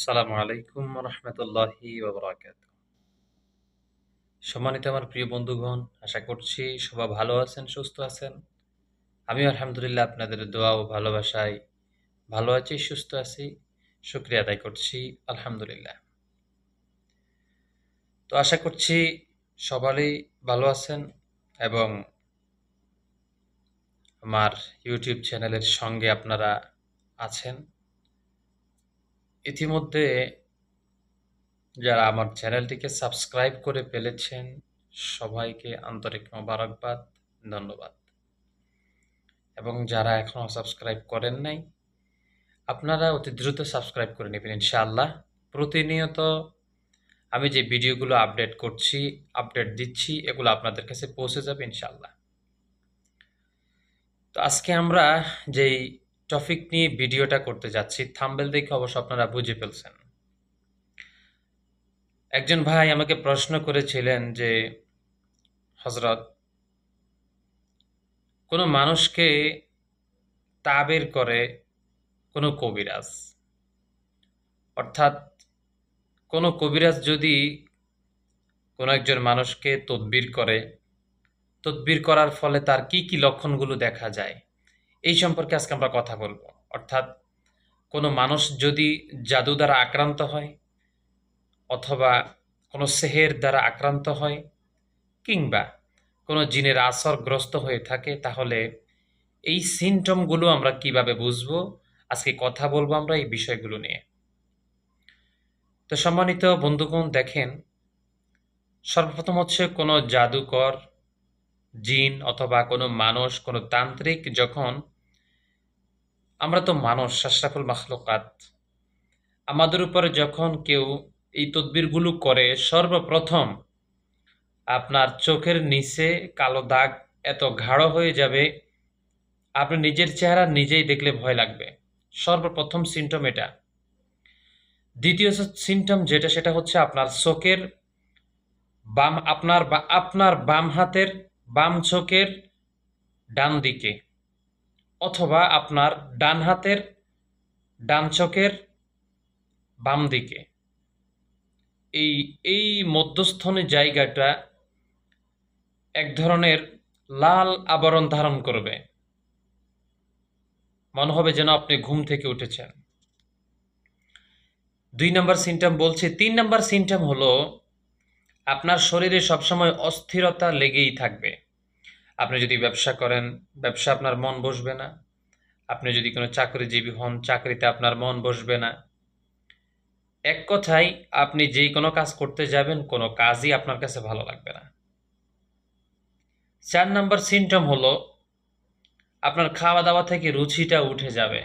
আসসালামু আলাইকুম রহমতুল্লাহি সম্মানিত আমার প্রিয় বন্ধুগণ, আশা করছি সবাই ভালো আছেন, সুস্থ আছেন। আমি আলহামদুলিল্লাহ আপনাদের দোয়া ও ভালোবাসায় ভালো আছি, সুস্থ আছি, শুক্রিয়া আদায় করছি, আলহামদুলিল্লাহ। তো আশা করছি সবারই ভালো আছেন এবং আমার ইউটিউব চ্যানেলের সঙ্গে আপনারা আছেন। ইতিমধ্যে যারা আমার চ্যানেলটিকে সাবস্ক্রাইব করে ফেলেছেন, সবাইকে আন্তরিক মোবারকবাদ, ধন্যবাদ। এবং যারা এখনও সাবস্ক্রাইব করেন নাই, আপনারা অতি দ্রুত সাবস্ক্রাইব করে নেবেন, ইনশাআল্লাহ। প্রতিনিয়ত আমি যে ভিডিওগুলো আপডেট করছি, আপডেট দিচ্ছি, এগুলো আপনাদের কাছে পৌঁছে যাবে, ইনশাআল্লাহ। তো আজকে আমরা যেই টপিক নিয়ে ভিডিওটা করতে যাচ্ছি। থাম্বেল দেখে অবশ্য আপনারা বুঝে ফেলছেন। একজন ভাই আমাকে প্রশ্ন করেছিলেন যে হজরত কোনো মানুষকে তাবের করে কোনো কবিরাজ? অর্থাৎ, কোনো কবিরাজ যদি কোনো একজন মানুষকে তদবির করে, তদবির করার ফলে তার কি কি লক্ষণগুলো দেখা যায়? এই সম্পর্কে আজকে আমরা কথা বলব। অর্থাৎ কোনো মানুষ যদি জাদু দ্বারা আক্রান্ত হয় অথবা কোনো সেহের দ্বারা আক্রান্ত হয় কিংবা কোনো জিনের আসরগ্রস্ত হয়ে থাকে, তাহলে এই সিমটমগুলো আমরা কীভাবে বুঝব? আজকে কথা বলব আমরা এই বিষয়গুলো নিয়ে। তো সম্মানিত বন্ধুগণ, দেখেন, সর্বপ্রথম হচ্ছে কোনো জাদুকর জিন অথবা কোনো মানুষ, কোনো তান্ত্রিক যখন আমরা তো মানুষ, আশরাফুল মাখলুকাত, আমাদের উপরে যখন কেউ এই তদবিরগুলো করে, সর্বপ্রথম আপনার চোখের নিচে কালো দাগ এত গাঢ় হয়ে যাবে, আপনি নিজের চেহারা নিজেই দেখলে ভয় লাগবে। সর্বপ্রথম সিমটম এটা। দ্বিতীয় সিমটম যেটা, সেটা হচ্ছে আপনার চোখের বাম, আপনার বা আপনার বাম হাতের বাম চোখের ডান দিকে অথবা আপনার ডান হাতের ডান চোখের বাম দিকে। এই এই মধ্যস্থনে জায়গাটা এক ধরনের লাল আবরণ ধারণ করবে। মনে হবে যেন আপনি ঘুম থেকে উঠেছেন। দুই নম্বর সিমটম বলছে, তিন নম্বর সিমটম হলো আপনার শরীরে সবসময় অস্থিরতা লেগেই থাকবে। আপনি যদি ব্যবসা করেন, ব্যবসা আপনার মন বসবে না। আপনি যদি কোনো চাকরিজীবী হন, চাকরিতে আপনার মন বসবে না। এক কথায়, আপনি যেই কোনো কাজ করতে যাবেন, কোনো কাজই আপনার কাছে ভালো লাগবে না। চার নম্বর সিমটম হলো, আপনার খাওয়া দাওয়া থেকে রুচিটা উঠে যাবে।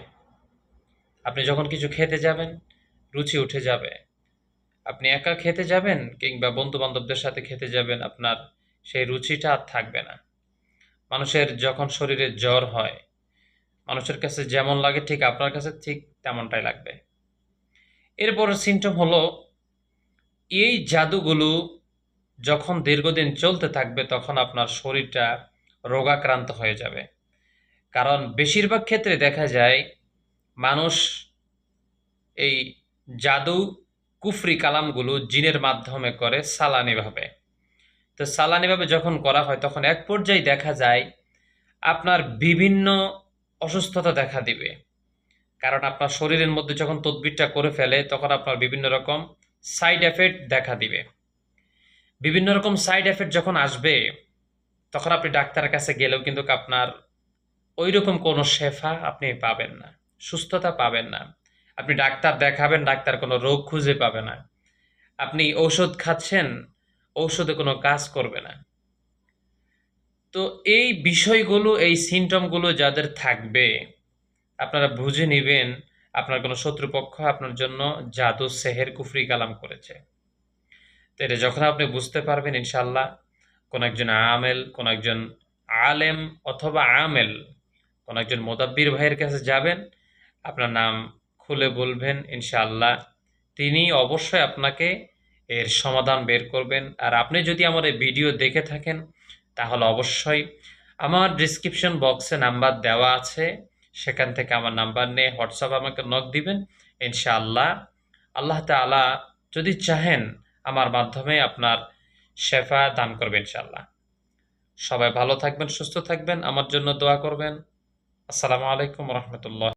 আপনি যখন কিছু খেতে যাবেন, রুচি উঠে যাবে। আপনি একা খেতে যাবেন কিংবা বন্ধু বান্ধবদের সাথে খেতে যাবেন, আপনার সেই রুচিটা আর থাকবে না। মানুষের যখন শরীরে জ্বর হয়, মানুষের কাছে যেমন লাগে ঠিক আপনার কাছে ঠিক তেমনটাই লাগবে। এরপর সিমটম হলো, এই জাদুগুলো যখন দীর্ঘদিন চলতে থাকবে তখন আপনার শরীরটা রোগাক্রান্ত হয়ে যাবে। কারণ বেশিরভাগ ক্ষেত্রে দেখা যায়, মানুষ এই জাদু কুফরি কালামগুলো জিনের মাধ্যমে করে সালানিভাবে। তো সালানিভাবে যখন করা হয়, তখন এক পর্যায়ে দেখা যায়, আপনার বিভিন্ন অসুস্থতা দেখা দিবে। কারণ আপনার শরীরের মধ্যে যখন তদবিরটা করে ফেলে, তখন আপনার বিভিন্ন রকম সাইড এফেক্ট দেখা দিবে। বিভিন্ন রকম সাইড এফেক্ট যখন আসবে, তখন আপনি ডাক্তারের কাছে গেলেও কিন্তু আপনার ওই রকম কোনো শেফা আপনি পাবেন না, সুস্থতা পাবেন না। আপনি ডাক্তার দেখাবেন, ডাক্তার কোনো রোগ খুঁজে পাবে না। আপনি ঔষধ খাচ্ছেন, ঔষধে কোনো কাজ করবে না। তো এই বিষয়গুলো, এই সিমটমগুলো যাদের থাকবে, আপনারা বুঝে নেবেন আপনার কোনো শত্রুপক্ষ আপনার জন্য জাদু, সেহের, কুফরি কালাম করেছে। তো এটা যখন আপনি বুঝতে পারবেন ইনশাল্লাহ কোন একজন আমেল, কোন একজন আলেম অথবা আমেল, কোন একজন মোদাব্বির ভাইয়ের কাছে যাবেন, আপনার নাম খুলে বলবেন, ইনশাআল্লাহ। তিনি অবশ্যই আপনাকে এর সমাধান বের করবেন। আর আপনি যদি আমার এই ভিডিও দেখে থাকেন, তাহলে অবশ্যই আমার ডিসক্রিপশন বক্সে নাম্বার দেওয়া আছে। সেখান থেকে আমার নাম্বার নিয়ে হোয়াটসঅ্যাপ আমাকে নক দিবেন, ইনশাআল্লাহ। আল্লাহ তাআলা যদি চাহেন, আমার মাধ্যমে আপনার শেফা দান করবেন ইনশাআল্লাহ। সবাই ভালো থাকবেন, সুস্থ থাকবেন, আমার জন্য দোয়া করবেন। আসসালামু আলাইকুম রহমতুল্লাহ।